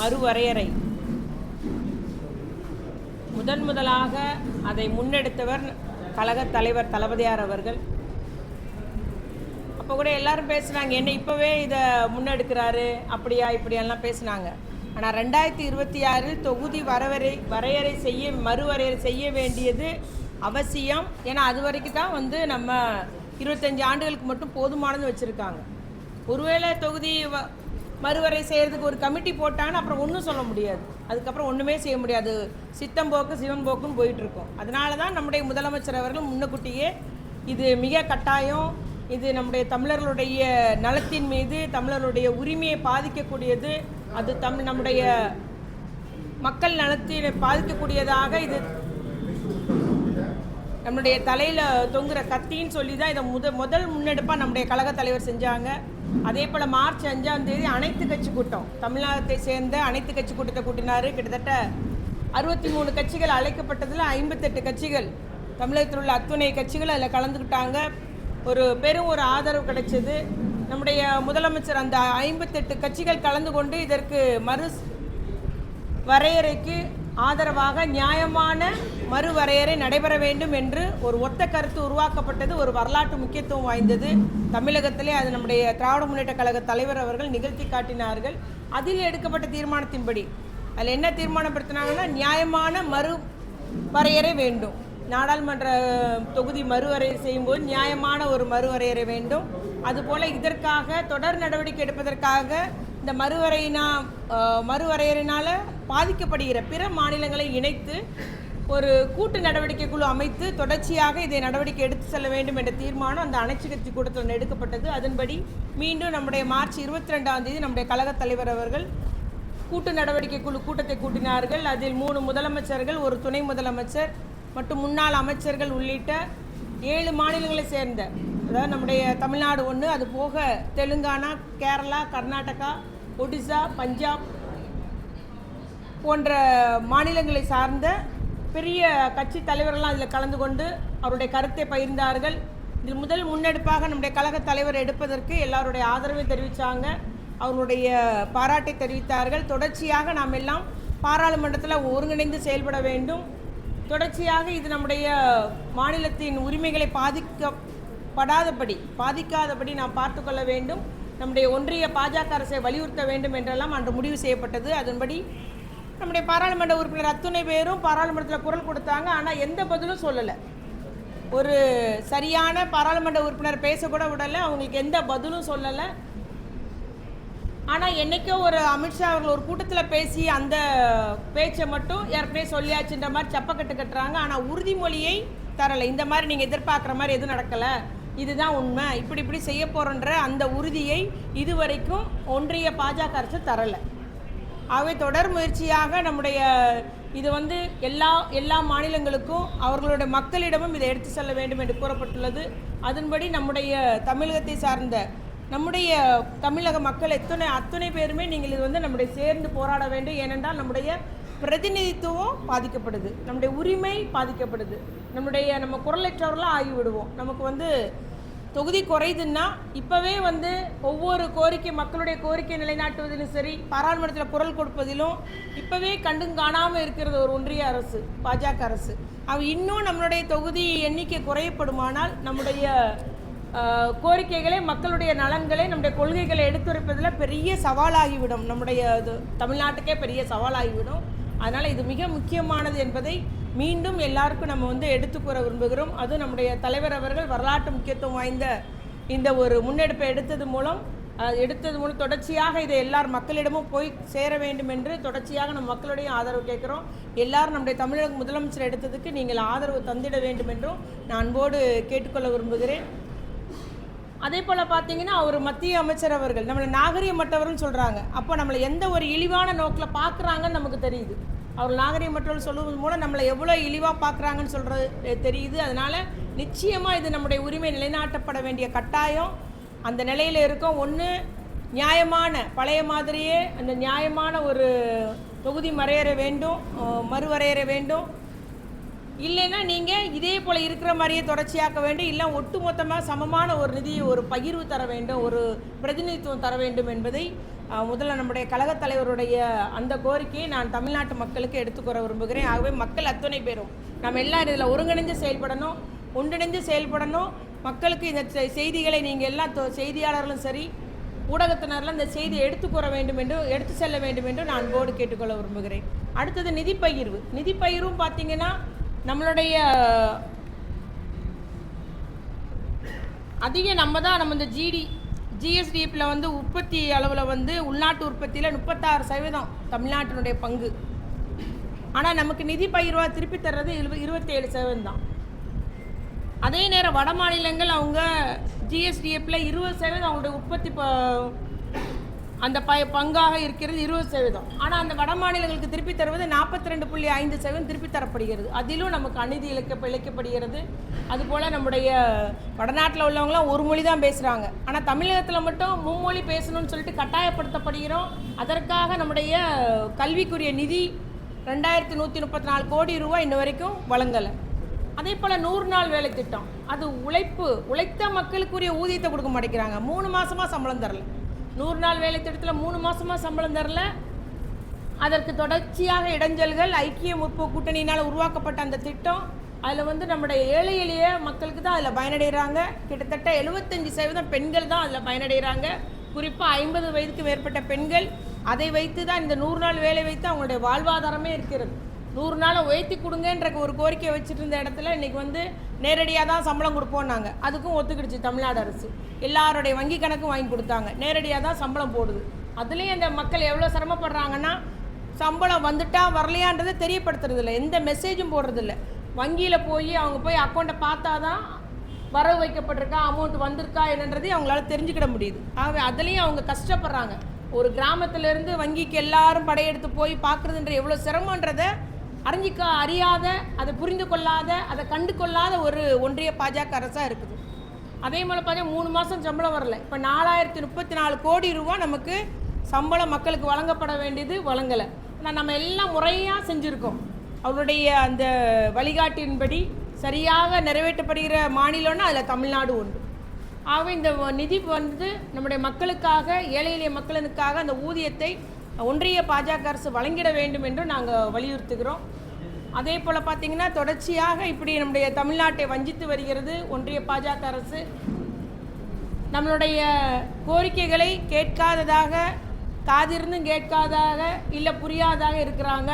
மறுவரையறை. முதன் முதலாக அதை முன்னெடுத்தவர் கழகத் தலைவர் தளபதியார் அவர்கள். அப்போ கூட எல்லாரும் பேசுனாங்க என்ன இப்போவே இதை முன்னெடுக்கிறாரு? அப்படியா இப்படியெல்லாம் பேசுனாங்க. ஆனால் ரெண்டாயிரத்தி இருபத்தி ஆறில் தொகுதி வரவரை வரையறை செய்ய மறுவரையறை செய்ய வேண்டியது அவசியம். ஏன்னா அது வரைக்கும் தான் வந்து நம்ம இருபத்தஞ்சி ஆண்டுகளுக்கு மட்டும் போதுமானது வச்சுருக்காங்க. ஒருவேளை தொகுதி மறுவரை செய்கிறதுக்கு ஒரு கமிட்டி போட்டாங்கன்னா அப்புறம் ஒன்றும் சொல்ல முடியாது. அதுக்கப்புறம் ஒன்றுமே செய்ய முடியாது. சித்தம் போக்கு சிவன் போக்குன்னு போயிட்டுருக்கோம். அதனால தான் நம்முடைய முதலமைச்சர் அவர்கள் முன்னக்கூட்டியே இது மிக கட்டாயம். இது நம்முடைய தமிழர்களுடைய நலத்தின் மீது தமிழர்களுடைய உரிமையை பாதிக்கக்கூடியது. அது தம் நம்முடைய மக்கள் நலத்தினை பாதிக்கக்கூடியதாக இது நம்முடைய தலையில் தொங்குற கத்தின்னு சொல்லி தான் இதை முத முதல் முன்னெடுப்பாக நம்முடைய கழக தலைவர் செஞ்சாங்க. அதே போல் மார்ச் அஞ்சாம் தேதி அனைத்து கட்சி கூட்டம். தமிழ்நாட்டை சேர்ந்த அனைத்து கட்சி கூட்டத்தை கூட்டினார் கிட்டத்தட்ட அறுபத்தி மூணு கட்சிகள் அழைக்கப்பட்டதில் ஐம்பத்தெட்டு கட்சிகள். தமிழகத்தில் உள்ள அத்துணை கட்சிகள் அதில் கலந்துக்கிட்டாங்க. ஒரு பெரும் ஒரு ஆதரவு கிடைச்சது. நம்முடைய முதலமைச்சர் அந்த ஐம்பத்தெட்டு கட்சிகள் கலந்து கொண்டு இதற்கு மறு வரையறைக்கு ஆதரவாக நியாயமான மறுவரையறை நடைபெற வேண்டும் என்று ஒரு ஒத்த கருத்து உருவாக்கப்பட்டது ஒரு வரலாற்று முக்கியத்துவம் வாய்ந்தது. தமிழகத்திலே அது நம்முடைய திராவிட முன்னேற்ற கழக தலைவர் அவர்கள் நிகழ்த்தி காட்டினார்கள். அதில் எடுக்கப்பட்ட தீர்மானத்தின்படி அதில் என்ன தீர்மானப்படுத்தினாங்கன்னா நியாயமான மறு வரையறை வேண்டும். நாடாளுமன்ற தொகுதி மறுவரையறை செய்யும்போது நியாயமான ஒரு மறுவரையறை வேண்டும். அதுபோல இதற்காக தொடர் நடவடிக்கை எடுப்பதற்காக இந்த மறுவரையினா மறுவரையறையினால் பாதிக்கப்படுகிற பிற மாநிலங்களை இணைத்து ஒரு கூட்டு நடவடிக்கை குழு அமைத்து தொடர்ச்சியாக இதை நடவடிக்கை எடுத்து செல்ல வேண்டும் என்ற தீர்மானம் அந்த அனைத்து கட்சி கூட்டத்தில் எடுக்கப்பட்டது. அதன்படி மீண்டும் நம்முடைய மார்ச் இருபத்தி ரெண்டாம் தேதி நம்முடைய கழகத் தலைவர் அவர்கள் கூட்டு நடவடிக்கை குழு கூட்டத்தை கூட்டினார்கள். அதில் மூணு முதலமைச்சர்கள் ஒரு துணை முதலமைச்சர் மற்றும் முன்னாள் அமைச்சர்கள் உள்ளிட்ட ஏழு மாநிலங்களை சேர்ந்த அதாவது நம்முடைய தமிழ்நாடு ஒன்று அது போக தெலுங்கானா கேரளா கர்நாடகா ஒடிசா பஞ்சாப் போன்ற மாநிலங்களை சார்ந்த பெரிய கட்சி தலைவர்கள்லாம் அதில் கலந்து கொண்டு அவருடைய கருத்தை பகிர்ந்தார்கள். இதில் முதல் முன்னெடுப்பாக நம்முடைய கழக தலைவர் எடுப்பதற்கு எல்லாருடைய ஆதரவை தெரிவித்தாங்க அவருடைய பாராட்டை தெரிவித்தார்கள். தொடர்ச்சியாக நாம் எல்லாம் பாராளுமன்றத்தில் ஒருங்கிணைந்து செயல்பட வேண்டும். தொடர்ச்சியாக இது நம்முடைய மாநிலத்தின் உரிமைகளை பாதிக்கப்படாதபடி பாதிக்காதபடி நாம் பார்த்துக்கொள்ள வேண்டும். நம்முடைய ஒன்றிய பாஜக அரசை வலியுறுத்த வேண்டும் என்றெல்லாம் அன்று முடிவு செய்யப்பட்டது. அதன்படி நம்முடைய பாராளுமன்ற உறுப்பினர் அத்துணை பேரும் பாராளுமன்றத்தில் குரல் கொடுத்தாங்க. ஆனால் எந்த பதிலும் சொல்லலை. ஒரு சரியான பாராளுமன்ற உறுப்பினர் பேசக்கூட விடலை. அவங்களுக்கு எந்த பதிலும் சொல்லலை. ஆனால் என்றைக்கோ ஒரு அமித்ஷா அவர்கள் ஒரு கூட்டத்தில் பேசி அந்த பேச்சை மட்டும் ஏற்கனவே சொல்லியாச்சுன்ற மாதிரி சப்பக்கட்டு கட்டுறாங்க. ஆனால் உறுதிமொழியை தரலை. இந்த மாதிரி நீங்கள் எதிர்பார்க்குற மாதிரி எதுவும் நடக்கலை. இதுதான் உண்மை. இப்படி இப்படி செய்ய போகிறோன்ற அந்த உறுதியை இதுவரைக்கும் ஒன்றிய பாஜக அரசு தரலை. ஆகவே தொடர் முயற்சியாக நம்முடைய இது வந்து எல்லா எல்லா மாநிலங்களுக்கும் அவர்களுடைய மக்களிடமும் இதை எடுத்து செல்ல வேண்டும் என்று கூறப்பட்டுள்ளது. அதன்படி நம்முடைய தமிழகத்தை சார்ந்த நம்முடைய தமிழக மக்கள் எத்தனை அத்தனை பேருமே நீங்கள் இது வந்து நம்முடைய சேர்ந்து போராட வேண்டும். ஏனென்றால் நம்முடைய பிரதிநிதித்துவம் பாதிக்கப்படுது. நம்முடைய உரிமை பாதிக்கப்படுது. நம்முடைய நம்ம குரலற்றவர்களாக ஆகிவிடுவோம். நமக்கு வந்து தொகுதி குறையுதுன்னா இப்போவே வந்து ஒவ்வொரு கோரிக்கை மக்களுடைய கோரிக்கை நிலைநாட்டுவதிலும் சரி பாராளுமன்றத்தில் குரல் கொடுப்பதிலும் இப்போவே கண்டும் காணாமல் இருக்கிறது ஒரு ஒன்றிய அரசு பாஜக அரசு. அவ இன்னும் நம்மளுடைய தொகுதி எண்ணிக்கை குறையப்படுமானால் நம்முடைய கோரிக்கைகளை மக்களுடைய நலன்களை நம்முடைய கொள்கைகளை எடுத்துரைப்பதில் பெரிய சவாலாகிவிடும். நம்முடைய இது தமிழ்நாட்டுக்கே பெரிய சவாலாகிவிடும். அதனால் இது மிக முக்கியமானது என்பதை மீண்டும் எல்லாருக்கும் நம்ம வந்து எடுத்துக்கூற விரும்புகிறோம். அதுவும் நம்முடைய தலைவர் அவர்கள் வரலாற்று முக்கியத்துவம் வாய்ந்த இந்த ஒரு முன்னெடுப்பை எடுத்தது மூலம் எடுத்தது மூலம் தொடர்ச்சியாக இதை எல்லார் மக்களிடமும் போய் சேர வேண்டும் என்று தொடர்ச்சியாக நம்ம மக்களுடைய ஆதரவு கேட்குறோம். எல்லாரும் நம்முடைய தமிழக முதலமைச்சர் எடுத்ததுக்கு நீங்கள் ஆதரவு தந்திட வேண்டும் என்றும் நான் அன்போடு கேட்டுக்கொள்ள விரும்புகிறேன். அதே போல் பார்த்தீங்கன்னா அவர் மத்திய அமைச்சர் அவர்கள் நம்மளை நாகரீகமற்றவர்னு சொல்கிறாங்க அப்போ நம்மளை எந்த ஒரு இழிவான நோக்கில் பார்க்குறாங்கன்னு நமக்கு தெரியுது. அவர் நாகரிகமற்றவர் சொல்லுவது மூலம் நம்மளை எவ்வளோ இழிவாக பார்க்குறாங்கன்னு சொல்கிறது தெரியுது. அதனால் நிச்சயமாக இது நம்முடைய உரிமை நிலைநாட்டப்பட வேண்டிய கட்டாயம். அந்த நிலையில் இருக்கோம். ஒன்று நியாயமான பழைய மாதிரியே அந்த நியாயமான ஒரு தொகுதி மறையற வேண்டும் மறுவரையற வேண்டும். இல்லைன்னா நீங்கள் இதே போல் இருக்கிற மாதிரியே தொடர்ச்சியாக்க வேண்டும். இல்லை ஒட்டுமொத்தமாக சமமான ஒரு நிதியை ஒரு பகிர்வு தர வேண்டும் ஒரு பிரதிநிதித்துவம் தர வேண்டும் என்பதை முதல்ல நம்முடைய கழகத் தலைவருடைய அந்த கோரிக்கையை நான் தமிழ்நாட்டு மக்களுக்கு எடுத்துக்கொற விரும்புகிறேன். ஆகவே மக்கள் அத்தனை பேரும் நம்ம எல்லாரும் இதில் ஒருங்கிணைந்து செயல்படணும் ஒன்றிணைந்து செயல்படணும். மக்களுக்கு இந்த செ- செய்திகளை நீங்கள் எல்லா தொ- செய்தியாளர்களும் சரி ஊடகத்தினரெலாம் இந்த செய்தியை எடுத்துக்கூற வேண்டும் என்று எடுத்து செல்ல வேண்டும் என்று நான் அன்போடு கேட்டுக்கொள்ள விரும்புகிறேன். அடுத்தது நிதி பகிர்வு. நிதி பகிர்வும் பார்த்தீங்கன்னா நம்மளுடைய அதிக நம்ம தான் நம்ம இந்த ஜிடி ஜிஎஸ்டிஎஃப்பில் வந்து உற்பத்தி அளவில் வந்து உள்நாட்டு உற்பத்தியில் முப்பத்தாறு சதவீதம் தமிழ்நாட்டினுடைய பங்கு. ஆனால் நமக்கு நிதி பயிர்வாக திருப்பி தர்றது இருபது இருபத்தேழு சதவீதம் தான் அதே நேரம் வட மாநிலங்கள் அவங்க ஜிஎஸ்டிஎஃப்பில் இருபது சதவீதம் அவங்களுடைய உற்பத்தி ப- அந்த ப பங்காக இருக்கிறது இருபது சதவீதம். ஆனால் அந்த வட மாநிலங்களுக்கு திருப்பி தருவது நாற்பத்தி ரெண்டு புள்ளி ஐந்து சதவீதம் திருப்பி தரப்படுகிறது. அதிலும் நமக்கு அநீதி இழைக்க இழைக்கப்படுகிறது. அதுபோல் நம்முடைய வடநாட்டில் உள்ளவங்களாம் ஒரு மொழி தான் பேசுகிறாங்க ஆனால் தமிழகத்தில் மட்டும் மும்மொழி பேசணும்னு சொல்லிட்டு கட்டாயப்படுத்தப்படுகிறோம். அதற்காக நம்முடைய கல்விக்குரிய நிதி ரெண்டாயிரத்தி நூற்றி முப்பத்தி நாலு கோடி ரூபாய் இன்ன வரைக்கும் வழங்கலை. அதே போல் நூறு நாள் வேலை திட்டம். அது உழைப்பு உழைத்த மக்களுக்குரிய ஊதியத்தை கொடுக்க மாட்டேங்கிறாங்க. மூணு மாதமாக சம்பளம் தரல. நூறு நாள் வேலை திட்டத்தில் மூணு மாதமாக சம்பளம் தரல. அதற்கு தொடர்ச்சியாக இடைஞ்சல்கள் ஐக்கிய முற்போக்கு கூட்டணியினால் உருவாக்கப்பட்ட அந்த திட்டம் அதில் வந்து நம்முடைய ஏழை எளிய மக்களுக்கு தான் அதில் பயனடைகிறாங்க கிட்டத்தட்ட எழுபத்தஞ்சு சதவீதம் பெண்கள் தான் அதில் பயனடைகிறாங்க குறிப்பாக ஐம்பது வயதுக்கு மேற்பட்ட பெண்கள் அதை வைத்து தான் இந்த நூறு நாள் வேலை வைத்து அவங்களுடைய வாழ்வாதாரமே இருக்கிறது. நூறு நாளை உயர்த்தி கொடுங்கன்ற ஒரு கோரிக்கை வச்சுட்டு இருந்த இடத்துல இன்றைக்கி வந்து நேரடியாக தான் சம்பளம் கொடுப்போம்னாங்க. அதுக்கும் ஒத்துக்கிடுச்சு தமிழ்நாடு அரசு. எல்லாருடைய வங்கி கணக்கும் வாங்கி கொடுத்தாங்க. நேரடியாக தான் சம்பளம் போடுது. அதுலேயும் அந்த மக்கள் எவ்வளோ சிரமப்படுறாங்கன்னா சம்பளம் வந்துட்டா வரலையான்றதை தெரியப்படுத்துறது இல்லை எந்த மெசேஜும் போடுறதில்ல. வங்கியில் போய் அவங்க போய் அக்கௌண்ட்டை பார்த்தா தான் வரவு வைக்கப்பட்டிருக்கா அமௌண்ட் வந்திருக்கா என்னன்றதையும் அவங்களால தெரிஞ்சுக்கிட முடியுது. ஆகவே அதுலேயும் அவங்க கஷ்டப்படுறாங்க. ஒரு கிராமத்திலேருந்து வங்கிக்கு எல்லாரும் படையெடுத்து போய் பார்க்குறதுன்ற எவ்வளோ சிரமன்றதை அறிஞ்சிக்க அறியாத அதை புரிந்து கொள்ளாத அதை கண்டு கொள்ளாத ஒரு ஒன்றிய பாஜக அரசாக இருக்குது. அதே மாதிரி பார்த்தா மூணு மாதம் சம்பளம் வரல. இப்போ நாலாயிரத்தி முப்பத்தி நாலு கோடி ரூபா நமக்கு சம்பளம் மக்களுக்கு வழங்கப்பட வேண்டியது வழங்கலை. ஆனால் நம்ம எல்லாம் முறையாக செஞ்சுருக்கோம். அவருடைய அந்த வழிகாட்டின்படி சரியாக நிறைவேற்றப்படுகிற மாநிலம்னா அதில் தமிழ்நாடு ஒன்று. ஆகவே இந்த நிதி வந்து நம்முடைய மக்களுக்காக ஏழை எளிய மக்களுக்காக அந்த ஊதியத்தை ஒன்றிய பாஜக அரசு வழங்கிட வேண்டும் என்று நாங்கள் வலியுறுத்துகிறோம். அதே போல் பார்த்தீங்கன்னா தொடர்ச்சியாக இப்படி நம்முடைய தமிழ்நாட்டை வஞ்சித்து வருகிறது ஒன்றிய பாஜக அரசு. நம்மளுடைய கோரிக்கைகளை கேட்காததாக காதிருந்தும் கேட்காதாக இல்லை புரியாதாக இருக்கிறாங்க.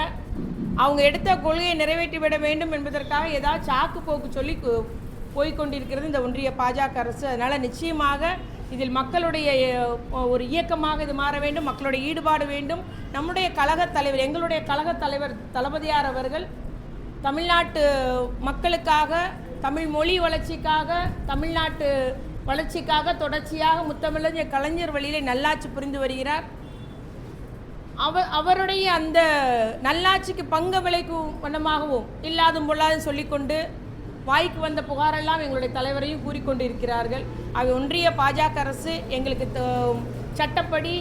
அவங்க எடுத்த கொள்கையை நிறைவேற்றிவிட வேண்டும் என்பதற்காக ஏதாவது சாக்கு போக்கு சொல்லி போய்கொண்டிருக்கிறது போய்க்கொண்டிருக்கிறது இந்த ஒன்றிய பாஜக அரசு. அதனால் நிச்சயமாக இதில் மக்களுடைய ஒரு இயக்கமாக இது மாற வேண்டும் மக்களுடைய ஈடுபாடு வேண்டும். நம்முடைய கழகத் தலைவர் எங்களுடைய கழகத் தலைவர் தளபதியார் அவர்கள் தமிழ்நாட்டு மக்களுக்காக தமிழ் மொழி வளர்ச்சிக்காக தமிழ்நாட்டு வளர்ச்சிக்காக தொடர்ச்சியாக முத்தமிழஞ்ச கலைஞர் வழியிலே நல்லாட்சி புரிந்து வருகிறார். அவ அவருடைய அந்த நல்லாட்சிக்கு பங்க விளைக்கும் வண்ணமாகவும் இல்லாதும் பொல்லாதும் சொல்லிக்கொண்டு வாய்க்கு வந்த புகாரெல்லாம் எங்களுடைய தலைவரையும் கூறிக்கொண்டு இருக்கிறார்கள் அவை ஒன்றிய பாஜக அரசு எங்களுக்கு த- சட்டப்படி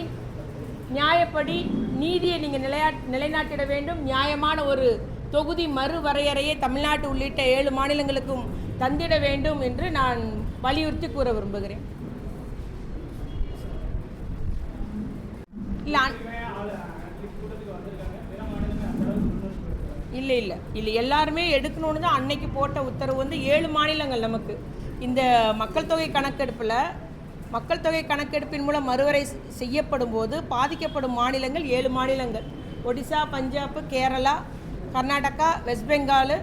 நியாயப்படி நீதியை நீங்கள் நிலையா நிலைநாட்டிட வேண்டும். நியாயமான ஒரு தொகுதி மறுவரையறையை தமிழ்நாட்டு உள்ளிட்ட ஏழு மாநிலங்களுக்கும் தந்திட வேண்டும் என்று நான் வலியுறுத்தி கூற விரும்புகிறேன். இல்லை இல்லை இல்லை. இல்லை எல்லாருமே எடுக்கணும்னு தான் அன்னைக்கு போட்ட உத்தரவு வந்து ஏழு மாநிலங்கள் நமக்கு. இந்த மக்கள் தொகை கணக்கெடுப்பில் மக்கள் தொகை கணக்கெடுப்பின் மூலம் மறுவரை செய்யப்படும் போது பாதிக்கப்படும் மாநிலங்கள் ஏழு மாநிலங்கள். ஒடிசா பஞ்சாப் கேரளா கர்நாடகா வெஸ்ட் பெங்கால்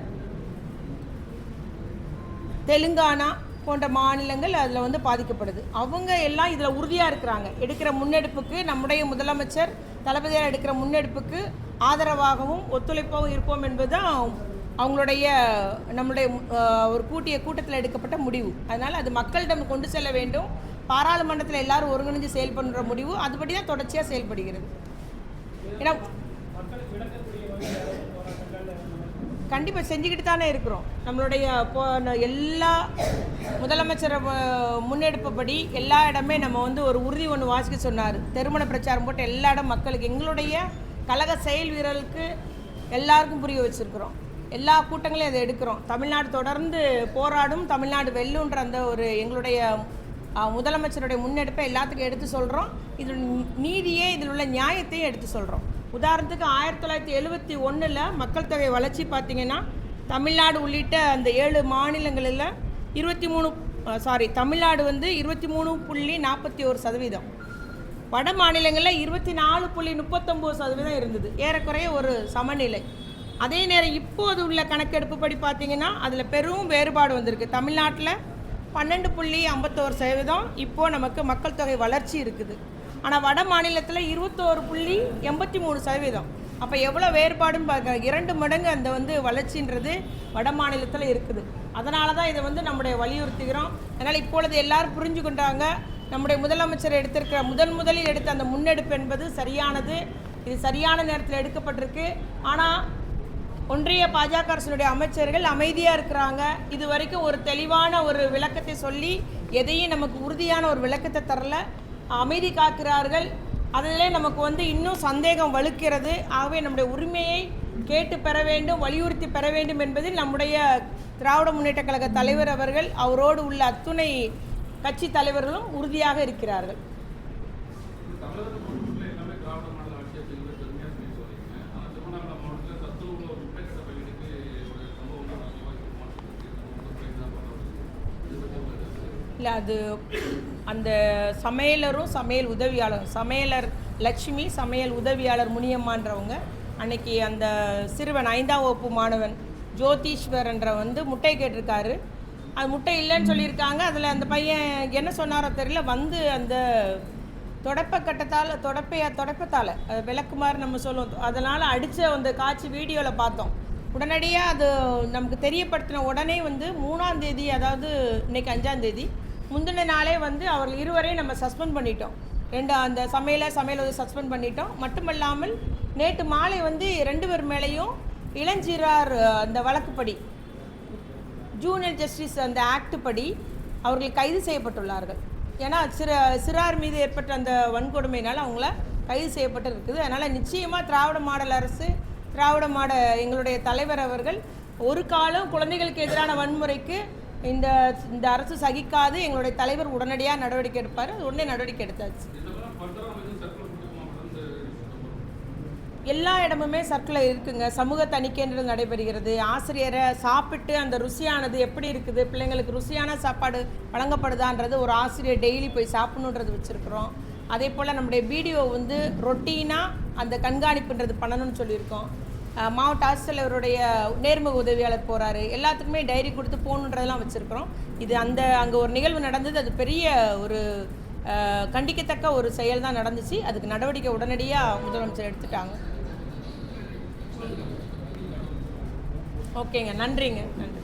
தெலுங்கானா போன்ற மாநிலங்கள் அதில் வந்து பாதிக்கப்படுது. அவங்க எல்லாம் இதில் உறுதியாக இருக்கிறாங்க. எடுக்கிற முன்னெடுப்புக்கு நம்முடைய முதலமைச்சர் தளபதியார் எடுக்கிற முன்னெடுப்புக்கு ஆதரவாகவும் ஒத்துழைப்பாகவும் இருப்போம் என்பதுதான் அவங்களுடைய நம்முடைய ஒரு கூட்டிய கூட்டத்தில் எடுக்கப்பட்ட முடிவு. அதனால் அது மக்களிடம் கொண்டு செல்ல வேண்டும். பாராளுமன்றத்தில் எல்லாரும் ஒருங்கிணைஞ்சு செயல்படுற முடிவு. அதுபடி தான் தொடர்ச்சியாக செயல்படுகிறது. ஏன்னா கண்டிப்பாக செஞ்சுக்கிட்டு தானே இருக்கிறோம். நம்மளுடைய இப்போ எல்லா முதலமைச்சர் முன்னெடுப்புப்படி எல்லா இடமே நம்ம வந்து ஒரு உறுதி ஒன்று வாசிக்க சொன்னார். திருமண பிரச்சாரம் போட்டு எல்லா இடம் மக்களுக்கு எங்களுடைய கழக செயல் வீரர்களுக்கு எல்லாருக்கும் புரிய வச்சுருக்கிறோம். எல்லா கூட்டங்களையும் அதை எடுக்கிறோம். தமிழ்நாடு தொடர்ந்து போராடும் தமிழ்நாடு வெல்லுன்ற அந்த ஒரு எங்களுடைய முதலமைச்சருடைய முன்னெடுப்பை எல்லாத்துக்கும் எடுத்து சொல்கிறோம் இதில் நீதியே இதில் உள்ள நியாயத்தையும் எடுத்து சொல்கிறோம் உதாரணத்துக்கு ஆயிரத்தி தொள்ளாயிரத்தி எழுபத்தி ஒன்றில் மக்கள் தொகை வளர்ச்சி பார்த்திங்கன்னா தமிழ்நாடு உள்ளிட்ட அந்த ஏழு மாநிலங்களில் இருபத்தி மூணு சாரி தமிழ்நாடு வந்து இருபத்தி மூணு புள்ளி நாற்பத்தி ஒரு சதவீதம். வட மாநிலங்களில் இருபத்தி நாலு புள்ளி முப்பத்தொம்போது சதவீதம் இருந்தது. ஏறக்குறைய ஒரு சமநிலை. அதே நேரம் இப்போது உள்ள கணக்கெடுப்பு படி பார்த்தீங்கன்னா அதில் பெரும் வேறுபாடு வந்திருக்கு. தமிழ்நாட்டில் பன்னெண்டு புள்ளி ஐம்பத்தோரு சதவீதம் இப்போது நமக்கு மக்கள் தொகை வளர்ச்சி இருக்குது. ஆனால் வட மாநிலத்தில் இருபத்தோரு புள்ளி எண்பத்தி மூணு சதவீதம். அப்போ எவ்வளோ வேறுபாடுன்னு பார்க்க இரண்டு மடங்கு அந்த வந்து வளர்ச்சின்றது வட மாநிலத்தில் இருக்குது. அதனால தான் இதை வந்து நம்முடைய வலியுறுத்துகிறோம். அதனால் இப்பொழுது எல்லாரும் புரிஞ்சு கொண்டாங்க. நம்முடைய முதலமைச்சர் எடுத்திருக்கிற முதன் முதலில் எடுத்த அந்த முன்னெடுப்பு என்பது சரியானது. இது சரியான நேரத்தில் எடுக்கப்பட்டிருக்கு. ஆனால் ஒன்றிய பாஜக அரசினுடைய அமைச்சர்கள் அமைதியாக இருக்கிறாங்க. இது வரைக்கும் ஒரு தெளிவான ஒரு விளக்கத்தை சொல்லி எதையும் நமக்கு உறுதியான ஒரு விளக்கத்தை தரல. அமைதி காக்கிறார்கள் அதிலே நமக்கு வந்து இன்னும் சந்தேகம் வலுக்கிறது. ஆகவே நம்முடைய உரிமையை கேட்டு பெற வேண்டும் வலியுறுத்தி பெற வேண்டும் என்பதில் நம்முடைய திராவிட முன்னேற்ற கழக தலைவர் அவர்கள் அவரோடு உள்ள அத்துணை கட்சி தலைவர்களும் உறுதியாக இருக்கிறார்கள். இல்லை அது அந்த சமையலரும் சமையல் உதவியாளரும் சமையலர் லட்சுமி சமையல் உதவியாளர் முனியம்மான்றவங்க அன்னைக்கு அந்த சிறுவன் ஐந்தாம் வகுப்பு மாணவன் ஜோதீஸ்வரன்ற வந்து முட்டை கேட்டிருக்காரு. அது முட்டை இல்லைன்னு சொல்லியிருக்காங்க. அதில் அந்த பையன் என்ன சொன்னாரோ தெரியல. வந்து அந்த தொடப்ப கட்டத்தால் தொடப்பையா தொடப்பத்தால் அது விளக்கு மாதிரி நம்ம சொல்லுவோம். அதனால் அடித்து அந்த காட்சி வீடியோவில் பார்த்தோம். உடனடியாக அது நமக்கு தெரியப்படுத்தின உடனே வந்து மூணாம் தேதி அதாவது இன்னைக்கு அஞ்சாம் தேதி முந்தின நாளே வந்து அவர்கள் இருவரையும் நம்ம சஸ்பெண்ட் பண்ணிட்டோம். ரெண்டு அந்த சமையலை சமையல் வந்து சஸ்பெண்ட் பண்ணிட்டோம். மட்டுமல்லாமல் நேற்று மாலை வந்து ரெண்டு பேர் மேலேயும் இளஞ்சிறார் அந்த வழக்குப்படி ஜூனியர் ஜஸ்டிஸ் அந்த ஆக்ட் படி அவர்கள் கைது செய்யப்பட்டுள்ளார்கள். ஏன்னா சிற சிறார் மீது ஏற்பட்ட அந்த வன்கொடுமையினால் அவங்கள கைது செய்யப்பட்டு இருக்குது அதனால் நிச்சயமாக திராவிட மாடல் அரசு திராவிட மாட எங்களுடைய தலைவர் அவர்கள் ஒரு காலம் குழந்தைகளுக்கு எதிரான வன்முறைக்கு இந்த இந்த அரசு சகிக்காது எங்களுடைய தலைவர் உடனடியாக நடவடிக்கை எடுப்பார். அது உடனே நடவடிக்கை எடுத்தாச்சு. எல்லா இடமுமே சர்க்கிளில் இருக்குங்க. சமூக தணிக்கைன்றது நடைபெறுகிறது. ஆசிரியரை சாப்பிட்டு அந்த ருசியானது எப்படி இருக்குது? பிள்ளைங்களுக்கு ருசியான சாப்பாடு வழங்கப்படுதான்றது ஒரு ஆசிரியர் டெய்லி போய் சாப்பிடணுன்றது வச்சுருக்குறோம். அதே போல் நம்முடைய வீடியோ வந்து ரொட்டீனாக அந்த கண்காணிப்புன்றது பண்ணணும்னு சொல்லியிருக்கோம். மாவட்ட ஆட்சித்தலைவருடைய நேர்முக உதவியாளர் போகிறாரு எல்லாத்துக்குமே டைரி கொடுத்து போகணுன்றதெல்லாம் வச்சுருக்குறோம். இது அந்த அங்கே ஒரு நிகழ்வு நடந்தது. அது பெரிய ஒரு கண்டிக்கத்தக்க ஒரு செயல் தான் நடந்துச்சு. அதுக்கு நடவடிக்கை உடனடியாக முதலமைச்சர் எடுத்துட்டாங்க. ஓகேங்க. நன்றிங்க. நன்றி.